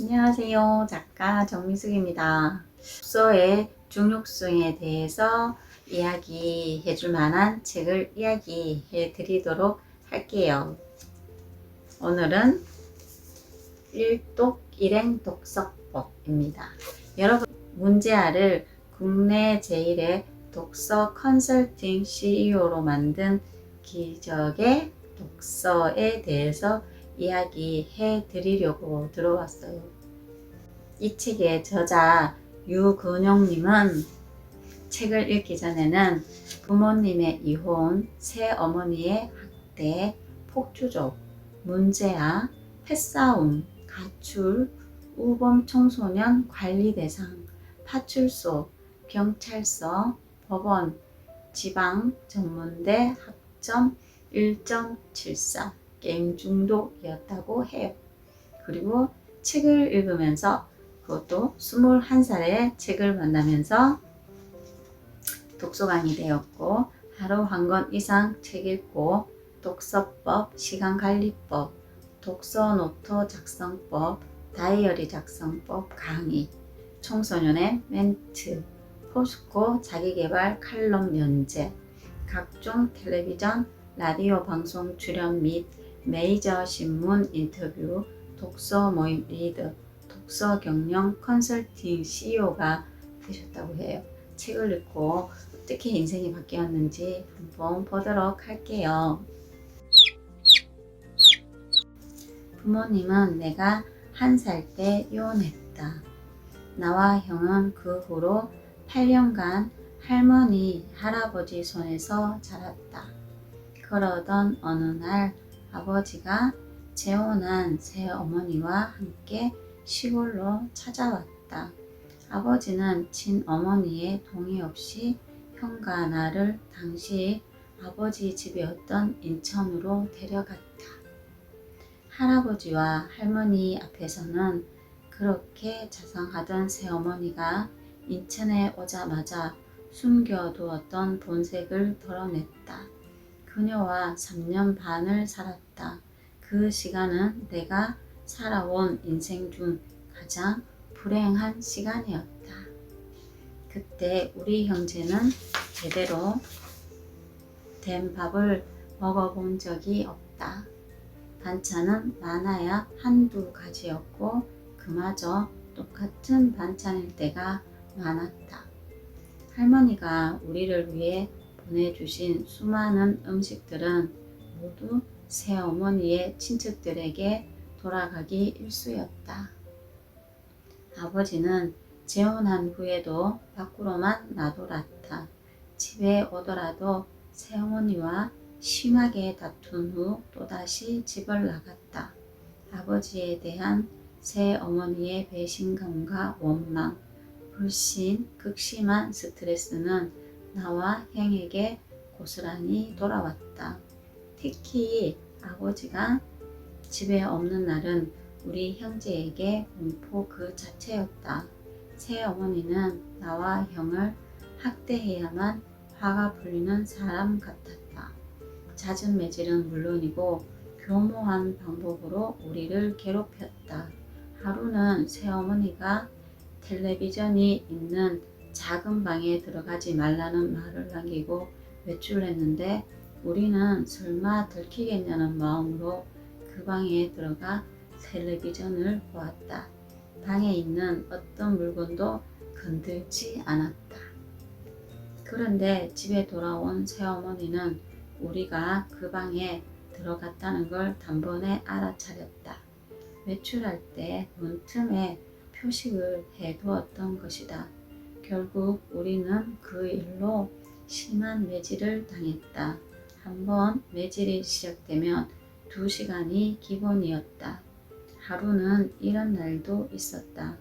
안녕하세요. 작가 정미숙입니다. 독서의 중요성에 대해서 이야기해 줄 만한 책을 이야기해 드리도록 할게요. 오늘은 일독 일행 독서법입니다. 여러분 문제아를 국내 제일의 독서 컨설팅 CEO로 만든 기적의 독서에 대해서 이야기해 드리려고 들어왔어요. 이 책의 저자 유근용님은 책을 읽기 전에는 부모님의 이혼, 새어머니의 학대, 폭주족, 문제아, 패싸움, 가출, 우범 청소년 관리 대상, 파출소, 경찰서, 법원, 지방 전문대 학점 1.74 게임 중독이었다고 해요. 그리고 책을 읽으면서 그것도 21살에 책을 만나면서 독서관이 되었고 하루 한 권 이상 책 읽고 독서법, 시간관리법, 독서노트 작성법, 다이어리 작성법 강의, 청소년의 멘트, 포스코 자기개발 칼럼 연재, 각종 텔레비전, 라디오 방송 출연 및 메이저 신문 인터뷰, 독서 모임 리더, 독서 경영 컨설팅 CEO가 되셨다고 해요. 책을 읽고 어떻게 인생이 바뀌었는지 한번 보도록 할게요. 부모님은 내가 한 살 때 이혼했다. 나와 형은 그 후로 8년간 할머니, 할아버지 손에서 자랐다. 그러던 어느 날 아버지가 재혼한 새 어머니와 함께 시골로 찾아왔다. 아버지는 친어머니의 동의 없이 형과 나를 당시 아버지 집이었던 인천으로 데려갔다. 할아버지와 할머니 앞에서는 그렇게 자상하던 새어머니가 인천에 오자마자 숨겨두었던 본색을 드러냈다. 그녀와 3년 반을 살았다. 그 시간은 내가 살아온 인생 중 가장 불행한 시간이었다. 그때 우리 형제는 제대로 된 밥을 먹어본 적이 없다. 반찬은 많아야 한두 가지였고 그마저 똑같은 반찬일 때가 많았다. 할머니가 우리를 위해 보내주신 수많은 음식들은 모두 새어머니의 친척들에게 돌아가기 일쑤였다. 아버지는 재혼한 후에도 밖으로만 나돌았다. 집에 오더라도 새어머니와 심하게 다툰 후 또다시 집을 나갔다. 아버지에 대한 새어머니의 배신감과 원망, 불신, 극심한 스트레스는 나와 형에게 고스란히 돌아왔다. 특히 아버지가 집에 없는 날은 우리 형제에게 공포 그 자체였다. 새 어머니는 나와 형을 학대해야만 화가 풀리는 사람 같았다. 잦은 매질은 물론이고 교모한 방법으로 우리를 괴롭혔다. 하루는 새어머니가 텔레비전이 있는 작은 방에 들어가지 말라는 말을 남기고 외출했는데 우리는 설마 들키겠냐는 마음으로 그 방에 들어가 텔레비전을 보았다. 방에 있는 어떤 물건도 건들지 않았다. 그런데 집에 돌아온 새어머니는 우리가 그 방에 들어갔다는 걸 단번에 알아차렸다. 외출할 때 문틈에 표식을 해두었던 것이다. 결국 우리는 그 일로 심한 매질을 당했다. 한번 매질이 시작되면 두 시간이 기본이었다. 하루는 이런 날도 있었다.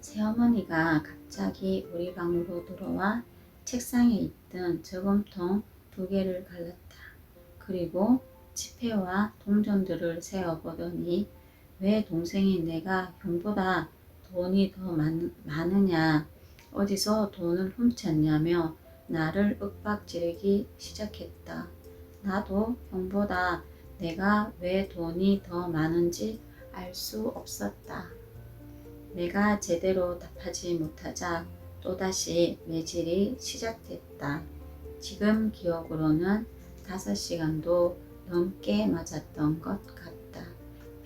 새어머니가 갑자기 우리 방으로 들어와 책상에 있던 저금통 두 개를 갈랐다. 그리고 지폐와 동전들을 세어보더니 왜 동생이 내가 형보다 돈이 더 많, 많으냐, 어디서 돈을 훔쳤냐며 나를 윽박지르기 시작했다. 나도 형보다 내가 왜 돈이 더 많은지 알 수 없었다. 내가 제대로 답하지 못하자 또다시 매질이 시작됐다. 지금 기억으로는 다섯 시간도 넘게 맞았던 것 같다.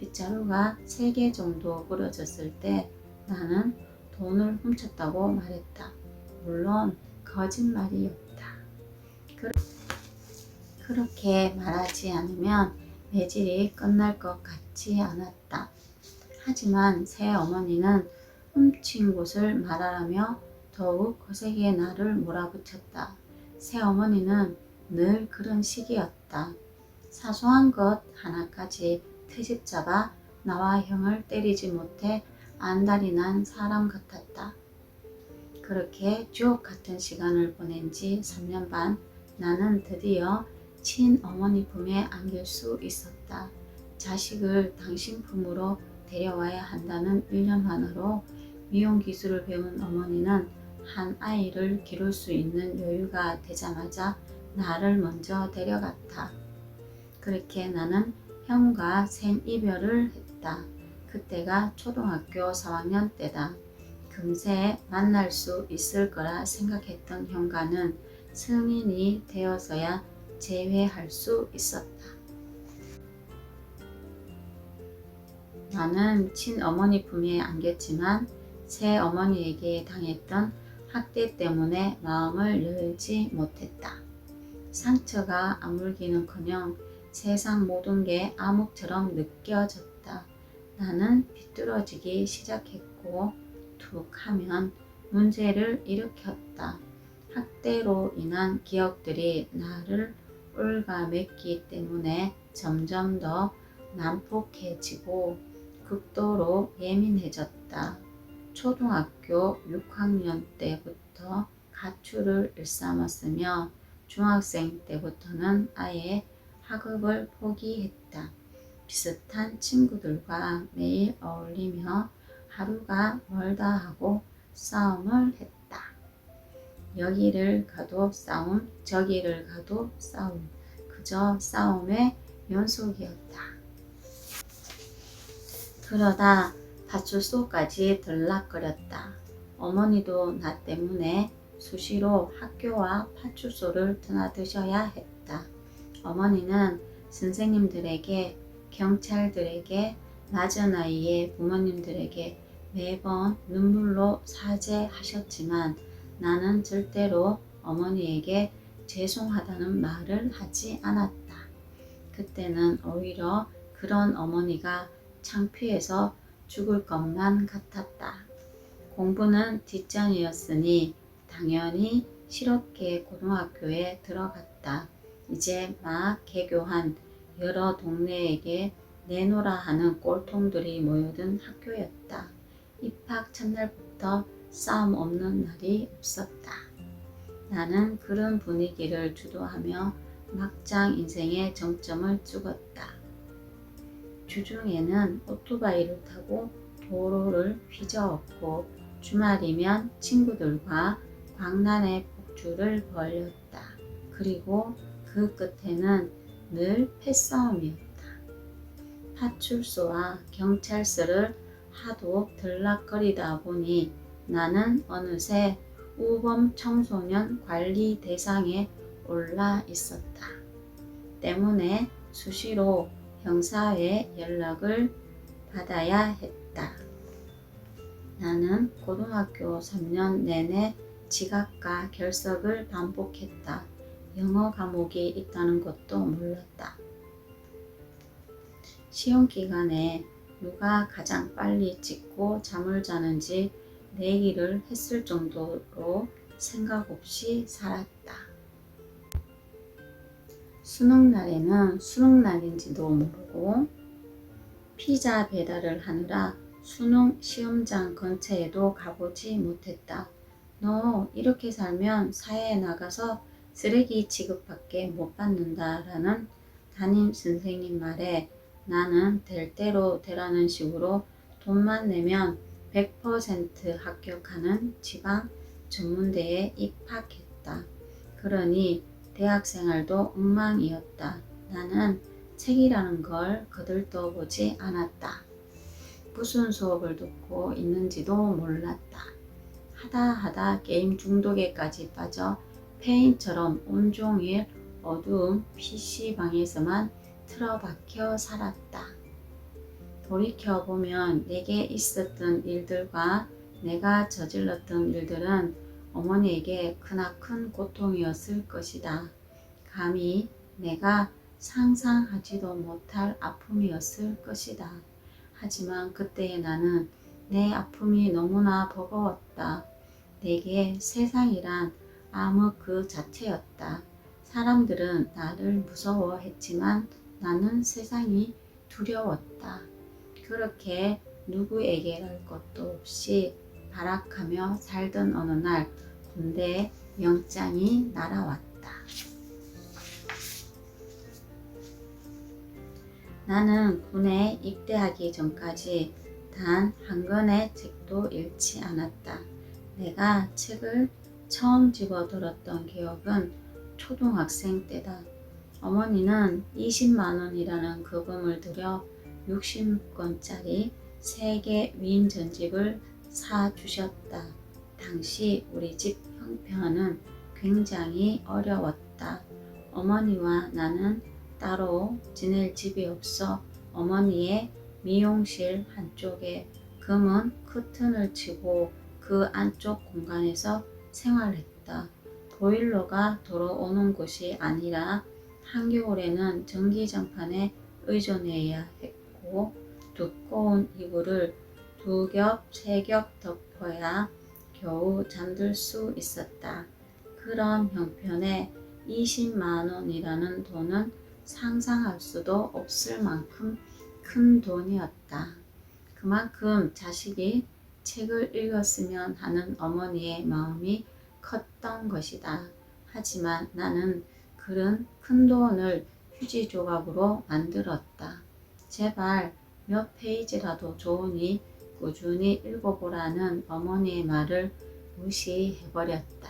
빗자루가 세개 정도 부러졌을 때 나는 돈을 훔쳤다고 말했다. 물론 거짓말이었다. 그, 그렇게 말하지 않으면 매질이 끝날 것 같지 않았다. 하지만 새 어머니는 훔친 곳을 말하라며 더욱 거세게 나를 몰아붙였다. 새 어머니는 늘 그런 식이었다. 사소한 것 하나까지 트집 잡아 나와 형을 때리지 못해 안달이 난 사람 같았다. 그렇게 주옥 같은 시간을 보낸 지 3년 반 나는 드디어 친어머니 품에 안길 수 있었다. 자식을 당신 품으로 데려와야 한다는 일념만으로 미용 기술을 배운 어머니는 한 아이를 기를 수 있는 여유가 되자마자 나를 먼저 데려갔다. 그렇게 나는 형과 생 이별을 했다. 그때가 초등학교 4학년 때다. 금세 만날 수 있을 거라 생각했던 형과는 성인이 되어서야 재회할 수 있었다. 나는 친어머니 품에 안겼지만 새 어머니에게 당했던 학대 때문에 마음을 열지 못했다. 상처가 아물기는커녕 세상 모든 게 암흑처럼 느껴졌다. 나는 비뚤어지기 시작했고 툭 하면 문제를 일으켰다. 학대로 인한 기억들이 나를 올가맸기 때문에 점점 더 난폭해지고 극도로 예민해졌다. 초등학교 6학년 때부터 가출을 일삼았으며 중학생 때부터는 아예 학업을 포기했다. 비슷한 친구들과 매일 어울리며 하루가 멀다 하고 싸움을 했다. 여기를 가도 싸움, 저기를 가도 싸움. 그저 싸움의 연속이었다. 그러다 파출소까지 들락거렸다. 어머니도 나 때문에 수시로 학교와 파출소를 드나드셔야 했다. 어머니는 선생님들에게, 경찰들에게, 낮은 나이에 부모님들에게 매번 눈물로 사죄하셨지만 나는 절대로 어머니에게 죄송하다는 말을 하지 않았다. 그때는 오히려 그런 어머니가 창피해서 죽을 것만 같았다. 공부는 뒷전이었으니 당연히 실업계 고등학교에 들어갔다. 이제 막 개교한 여러 동네에게 내노라 하는 꼴통들이 모여든 학교였다. 입학 첫날부터 싸움 없는 날이 없었다. 나는 그런 분위기를 주도하며 막장 인생의 정점을 찍었다. 주중에는 오토바이를 타고 도로를 휘저었고 주말이면 친구들과 광란의 폭주를 벌였다. 그리고 그 끝에는 늘 패싸움이었다. 파출소와 경찰서를 하도 들락거리다 보니 나는 어느새 우범 청소년 관리 대상에 올라 있었다. 때문에 수시로 형사에 연락을 받아야 했다. 나는 고등학교 3년 내내 지각과 결석을 반복했다. 영어 과목이 있다는 것도 몰랐다. 시험 기간에 누가 가장 빨리 찍고 잠을 자는지 내기를 했을 정도로 생각 없이 살았다. 수능 날에는 수능 날인지도 모르고 피자 배달을 하느라 수능 시험장 근처에도 가보지 못했다. 너 이렇게 살면 사회에 나가서 쓰레기 취급밖에 못 받는다라는 담임 선생님 말에 나는 될 대로 되라는 식으로 돈만 내면 100% 합격하는 지방 전문대에 입학했다. 그러니 대학 생활도 엉망이었다. 나는 책이라는 걸 거들떠 보지 않았다. 무슨 수업을 듣고 있는지도 몰랐다. 하다 하다 게임 중독에까지 빠져 페인처럼 온종일 어두운 PC방에서만 틀어박혀 살았다. 돌이켜보면 내게 있었던 일들과 내가 저질렀던 일들은 어머니에게 크나큰 고통이었을 것이다. 감히 내가 상상하지도 못할 아픔이었을 것이다. 하지만 그때의 나는 내 아픔이 너무나 버거웠다. 내게 세상이란 암흑 그 자체였다. 사람들은 나를 무서워했지만 나는 세상이 두려웠다. 그렇게 누구에게랄 것도 없이 발악하며 살던 어느 날 군대 영장이 날아왔다. 나는 군에 입대하기 전까지 단 한 권의 책도 읽지 않았다. 내가 책을 처음 집어들었던 기억은 초등학생 때다. 어머니는 20만 원이라는 거금을 들여 60권짜리 세계 위인 전집을 사 주셨다. 당시 우리 집 형편은 굉장히 어려웠다. 어머니와 나는 따로 지낼 집이 없어 어머니의 미용실 한쪽에 금은 커튼을 치고 그 안쪽 공간에서 생활했다. 보일러가 들어오는 곳이 아니라 한겨울에는 전기장판에 의존해야 했고 두꺼운 이불을 두 겹, 세 겹 덮어야 겨우 잠들 수 있었다. 그런 형편에 20만 원이라는 돈은 상상할 수도 없을 만큼 큰 돈이었다. 그만큼 자식이 책을 읽었으면 하는 어머니의 마음이 컸던 것이다. 하지만 나는 그런 큰 돈을 휴지 조각으로 만들었다. 제발 몇 페이지라도 좋으니 꾸준히 읽어보라는 어머니의 말을 무시해버렸다.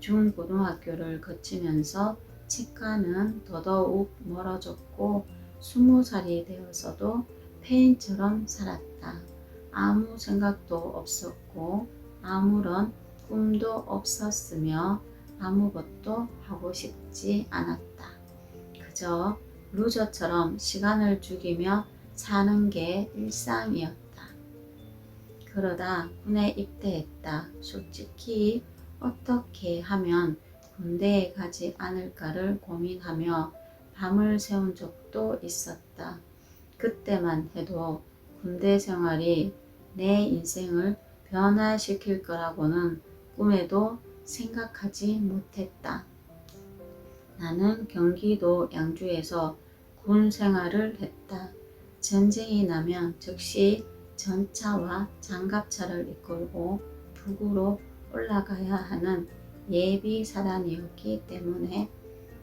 중고등학교를 거치면서 치과는 더더욱 멀어졌고 스무 살이 되어서도 폐인처럼 살았다. 아무 생각도 없었고 아무런 꿈도 없었으며 아무것도 하고 싶지 않았다. 그저 루저처럼 시간을 죽이며 사는 게 일상이었다. 그러다 군에 입대했다. 솔직히 어떻게 하면 군대에 가지 않을까를 고민하며 밤을 새운 적도 있었다. 그때만 해도 군대 생활이 내 인생을 변화시킬 거라고는 꿈에도 생각하지 못했다. 나는 경기도 양주에서 군 생활을 했다. 전쟁이 나면 즉시 전차와 장갑차를 이끌고 북으로 올라가야 하는 예비 사단이었기 때문에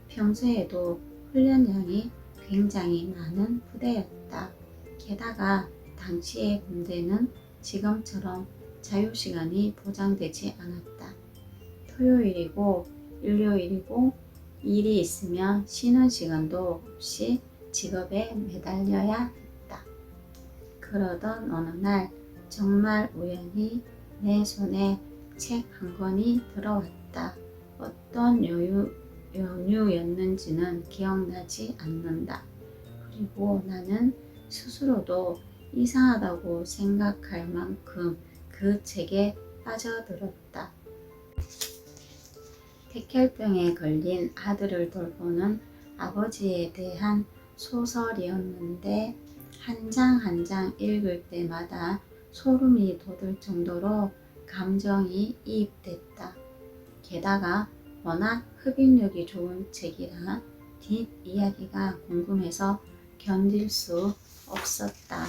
평소에도 훈련량이 굉장히 많은 부대였다. 게다가 당시의 군대는 지금처럼 자유시간이 보장되지 않았다. 토요일이고 일요일이고 일이 있으면 쉬는 시간도 없이 직업에 매달려야 했다. 그러던 어느 날 정말 우연히 내 손에 책 한 권이 들어왔다. 어떤 여유, 연유였는지는 기억나지 않는다. 그리고 나는 스스로도 이상하다고 생각할 만큼 그 책에 빠져들었다. 백혈병에 걸린 아들을 돌보는 아버지에 대한 소설이었는데 한 장 한 장 읽을 때마다 소름이 돋을 정도로 감정이 이입됐다. 게다가 워낙 흡입력이 좋은 책이라 뒷이야기가 궁금해서 견딜 수 없었다.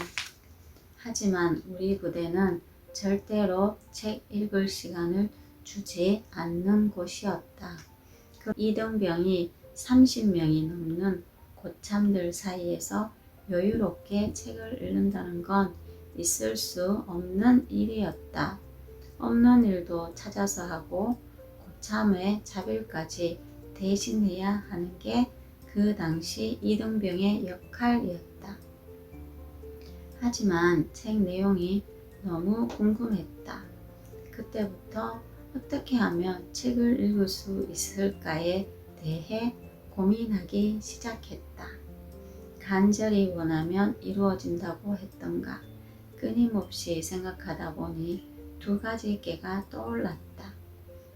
하지만 우리 부대는 절대로 책 읽을 시간을 주지 않는 곳이었다. 그 이등병이 30명이 넘는 고참들 사이에서 여유롭게 책을 읽는다는 건 있을 수 없는 일이었다. 없는 일도 찾아서 하고 고참의 자bil까지 대신해야 하는 게 그 당시 이등병의 역할이었다. 하지만 책 내용이 너무 궁금했다. 그때부터 어떻게 하면 책을 읽을 수 있을까에 대해 고민하기 시작했다. 간절히 원하면 이루어진다고 했던가 끊임없이 생각하다 보니 두 가지 깨가 떠올랐다.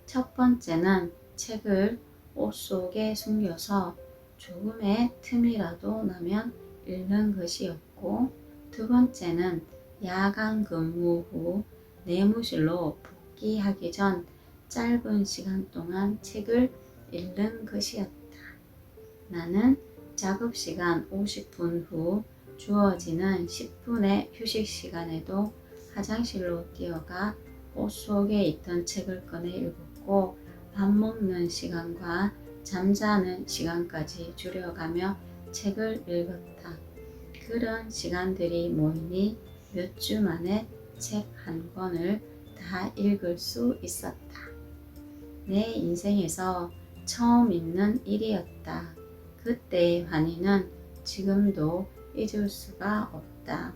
첫 번째는 책을 옷 속에 숨겨서 조금의 틈이라도 나면 읽는 것이었고 두 번째는 야간 근무 후 내무실로 복귀하기 전 짧은 시간 동안 책을 읽는 것이었다. 나는 작업 시간 50분 후 주어지는 10분의 휴식 시간에도 화장실로 뛰어가 옷 속에 있던 책을 꺼내 읽었고 밥 먹는 시간과 잠자는 시간까지 줄여가며 책을 읽었다. 그런 시간들이 모이니 몇 주 만에 책 한 권을 다 읽을 수 있었다. 내 인생에서 처음 있는 일이었다. 그때의 환희는 지금도 잊을 수가 없다.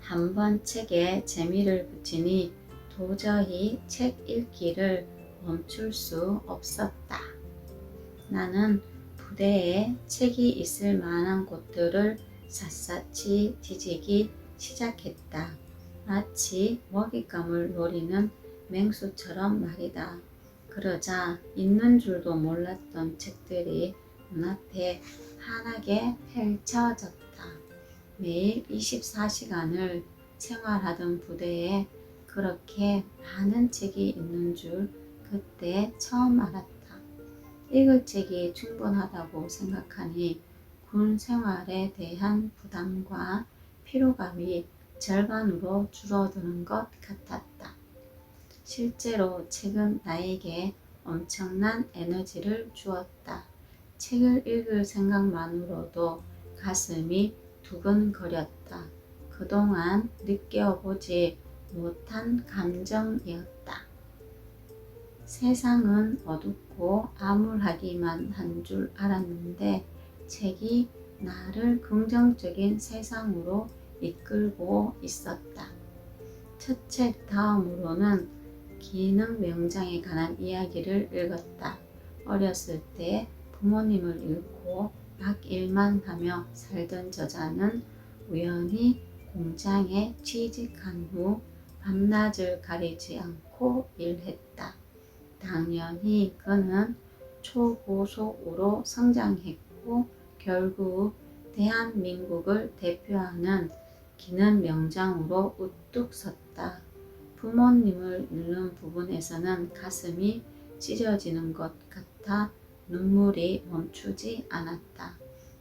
한 번 책에 재미를 붙이니 도저히 책 읽기를 멈출 수 없었다. 나는 부대에 책이 있을 만한 곳들을 샅샅이 뒤지기 시작했다. 마치 먹잇감을 노리는 맹수처럼 말이다. 그러자 있는 줄도 몰랐던 책들이 눈앞에 환하게 펼쳐졌다. 매일 24시간을 생활하던 부대에 그렇게 많은 책이 있는 줄 그때 처음 알았다. 읽을 책이 충분하다고 생각하니 군 생활에 대한 부담과 피로감이 절반으로 줄어드는 것 같았다. 실제로 책은 나에게 엄청난 에너지를 주었다. 책을 읽을 생각만으로도 가슴이 두근거렸다. 그동안 느껴보지 못한 감정이었다. 세상은 어둡고 암울하기만 한 줄 알았는데 책이 나를 긍정적인 세상으로 이끌고 있었다. 첫 책 다음으로는 기능 명장에 관한 이야기를 읽었다. 어렸을 때 부모님을 잃고 막 일만 하며 살던 저자는 우연히 공장에 취직한 후 밤낮을 가리지 않고 일했다. 당연히 그는 초고속으로 성장했고 결국 대한민국을 대표하는 기는 명장으로 우뚝 섰다. 부모님을 잃는 부분에서는 가슴이 찢어지는 것 같아 눈물이 멈추지 않았다.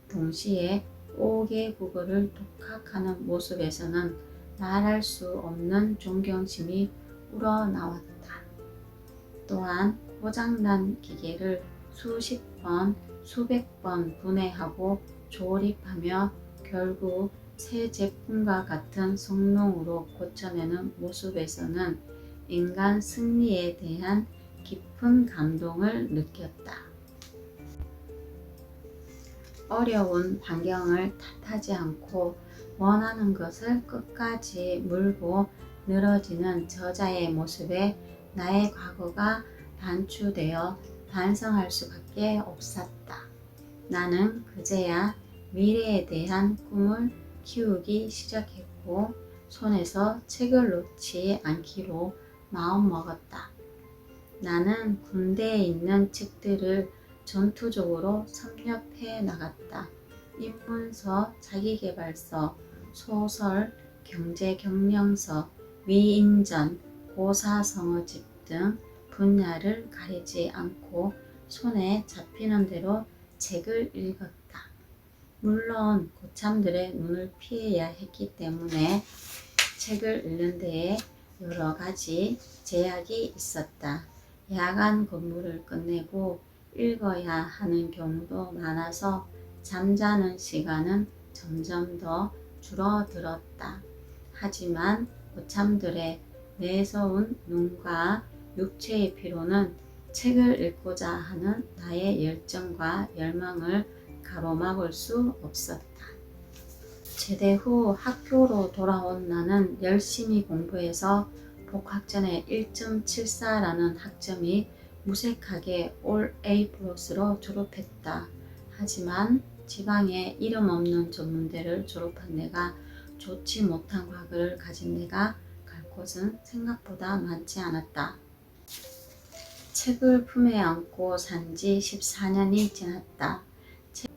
동시에 5개 국어를 독학하는 모습에서는 말할 수 없는 존경심이 우러나왔다. 또한 고장난 기계를 수십 번, 수백 번 분해하고 조립하며 결국 새 제품과 같은 성능으로 고쳐내는 모습에서는 인간 승리에 대한 깊은 감동을 느꼈다. 어려운 환경을 탓하지 않고 원하는 것을 끝까지 물고 늘어지는 저자의 모습에 나의 과거가 반추되어 반성할 수밖에 없었다. 나는 그제야 미래에 대한 꿈을 키우기 시작했고 손에서 책을 놓지 않기로 마음먹었다. 나는 군대에 있는 책들을 전투적으로 섭렵해 나갔다. 입문서, 자기개발서, 소설, 경제경영서, 위인전, 고사성어 집 등 분야를 가리지 않고 손에 잡히는 대로 책을 읽었다. 물론 고참들의 눈을 피해야 했기 때문에 책을 읽는 데에 여러 가지 제약이 있었다. 야간 근무를 끝내고 읽어야 하는 경우도 많아서 잠자는 시간은 점점 더 줄어들었다. 하지만 고참들의 매서운 눈과 육체의 피로는 책을 읽고자 하는 나의 열정과 열망을 가로막을 수 없었다. 제대 후 학교로 돌아온 나는 열심히 공부해서 복학전에 1.74라는 학점이 무색하게 올 A 플러스로 졸업했다. 하지만 지방에 이름 없는 전문대를 졸업한 내가 좋지 못한 과거를 가진 내가 갈 곳은 생각보다 많지 않았다. 책을 품에 안고 산 지 14년이 지났다. 책-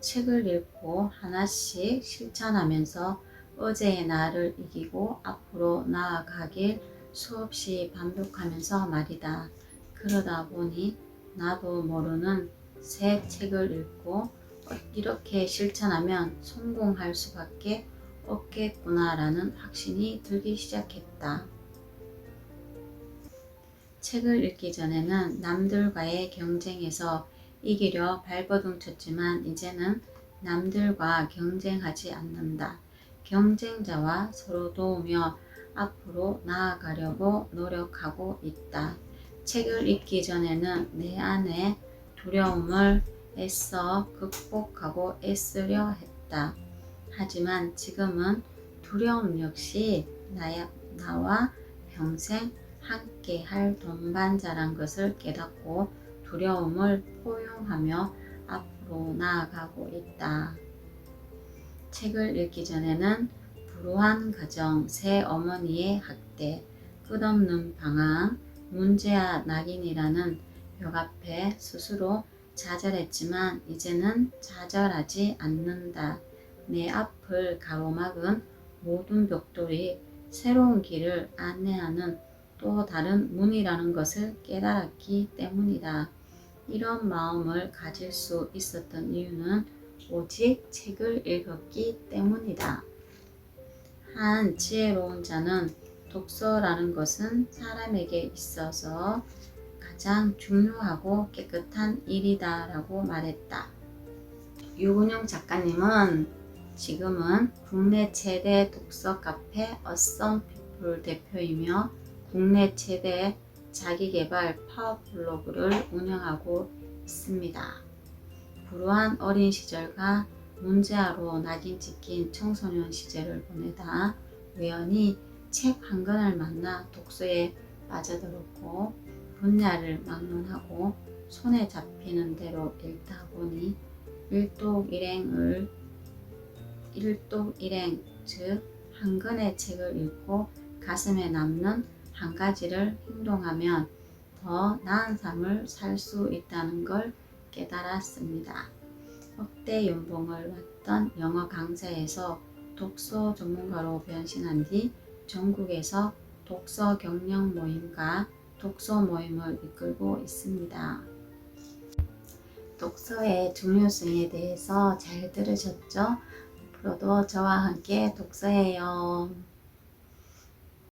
책을 읽고 하나씩 실천하면서 어제의 나를 이기고 앞으로 나아가길 수없이 반복하면서 말이다. 그러다 보니 나도 모르는 새 책을 읽고 어, 이렇게 실천하면 성공할 수밖에 없겠구나라는 확신이 들기 시작했다. 책을 읽기 전에는 남들과의 경쟁에서 이기려 발버둥 쳤지만 이제는 남들과 경쟁하지 않는다. 경쟁자와 서로 도우며 앞으로 나아가려고 노력하고 있다. 책을 읽기 전에는 내 안에 두려움을 애써 극복하고 애쓰려 했다. 하지만 지금은 두려움 역시 나야, 나와 평생 함께 할 동반자란 것을 깨닫고 두려움을 포용하며 앞으로 나아가고 있다. 책을 읽기 전에는 불우한 가정, 새 어머니의 학대, 끝없는 방황, 문제와 낙인이라는 벽 앞에 스스로 좌절했지만 이제는 좌절하지 않는다. 내 앞을 가로막은 모든 벽돌이 새로운 길을 안내하는 또 다른 문이라는 것을 깨달았기 때문이다. 이런 마음을 가질 수 있었던 이유는 오직 책을 읽었기 때문이다. 한 지혜로운 자는 독서라는 것은 사람에게 있어서 가장 중요하고 깨끗한 일이다라고 말했다. 유근용 작가님은 지금은 국내 최대 독서 카페 어썸 피플 대표이며 국내 최대 자기개발 파워블로그를 운영하고 있습니다. 불우한 어린 시절과 문제아로 낙인 찍힌 청소년 시절을 보내다 우연히 책 한 권을 만나 독서에 빠져들었고 분야를 막론하고 손에 잡히는 대로 읽다 보니 일독 일행을 일독일행 즉 한 권의 책을 읽고 가슴에 남는 한 가지를 행동하면 더 나은 삶을 살 수 있다는 걸 깨달았습니다. 억대 연봉을 받던 영어 강사에서 독서 전문가로 변신한 뒤 전국에서 독서 경력 모임과 독서 모임을 이끌고 있습니다. 독서의 중요성에 대해서 잘 들으셨죠? 앞으로도 저와 함께 독서해요.